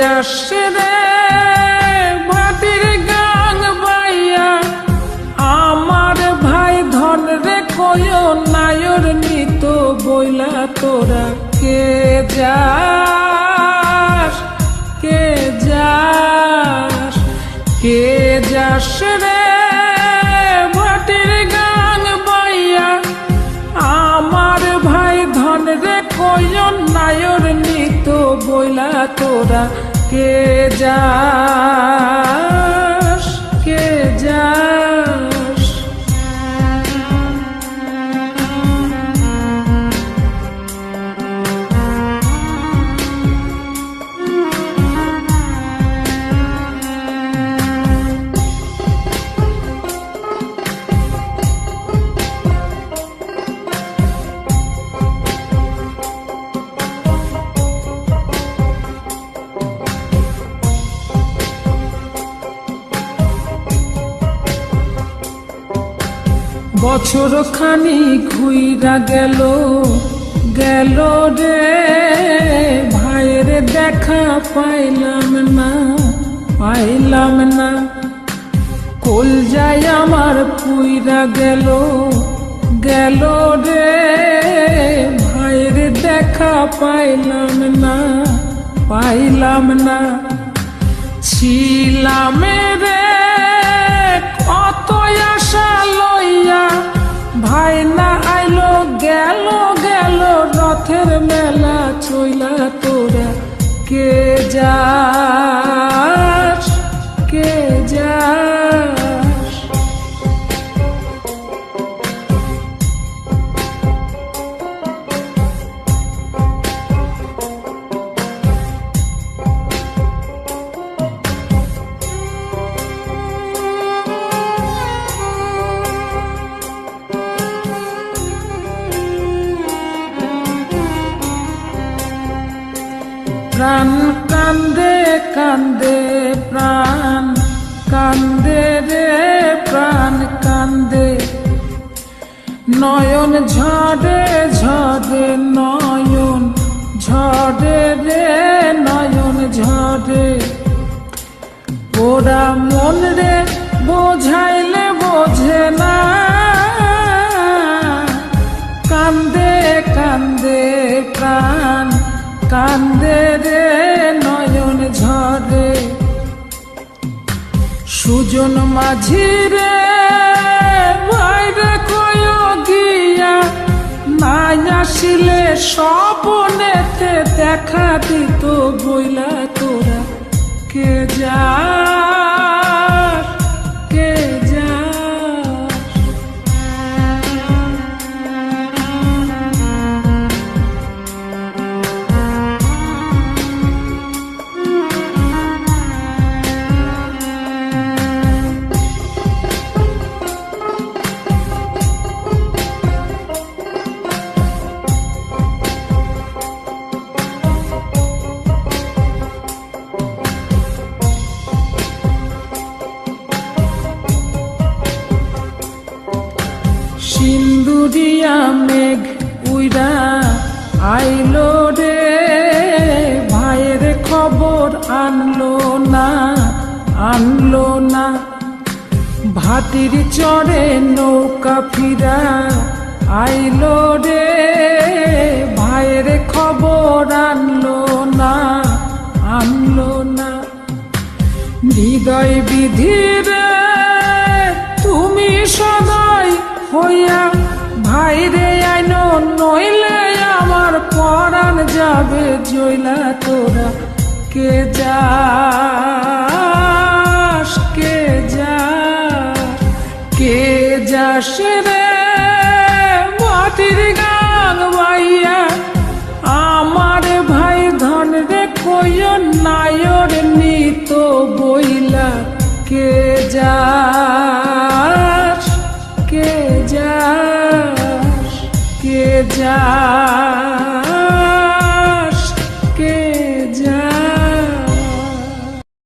যাস রে ভাটির গাং বাইয়া আমার ভাই ধন রে কয় নায়র নিত বইলা তোরা। কে যাস? কে যাস? কে যাস রে? ভাটির গাং বাইয়া আমার ভাই ধন রে কয়ন নায়র নিত বইলা তোরা। কে যাস বছর খানি ঘুইরা গেল গেল রে। ভাইয়ের দেখা পাইলাম না পাইলাম না। কল যায় আমার পুইরা গেল গেল রে। ভাইয়ের দেখা পাইলাম না পাইলাম না। ছিলাম রথের মেলা চইলা তোরা কে যাস প্রাণ, কান্দে কান্দে প্রাণ, কান্দে রে প্রাণ, কান্দে। নয়ন ঝরে ঝরে নয়ন ঝরে রে নয়ন ঝরে ওরা মন রে বোঝাইলে বোঝে না। কান্দে কান্দে প্রাণ কান্দে রে নয়ন ঝরে। সুজন মাঝি রে কয় গিয়া নাই আসিলে, স্বপনেতে দেখা দিত বইলা তোরা। কে যা মেঘ উইরা আইলো রে। ভাইয়ের খবর আনলো না আনলো না। ভাটির চড়ে নৌকা ফিরা আইলো রে। ভাইয়ের খবর আনলো না আনলো না। হৃদয় বিধির, তুমি সদয় হইয়া ভাইরে যাবে জইলা তোরা। কে যাস, কে যা কে যাস রে? মাটির গান বাইয়া আমার ভাই ধন রে কই নায়র নিত বইলা। কে যাস কে যাস কে যাস।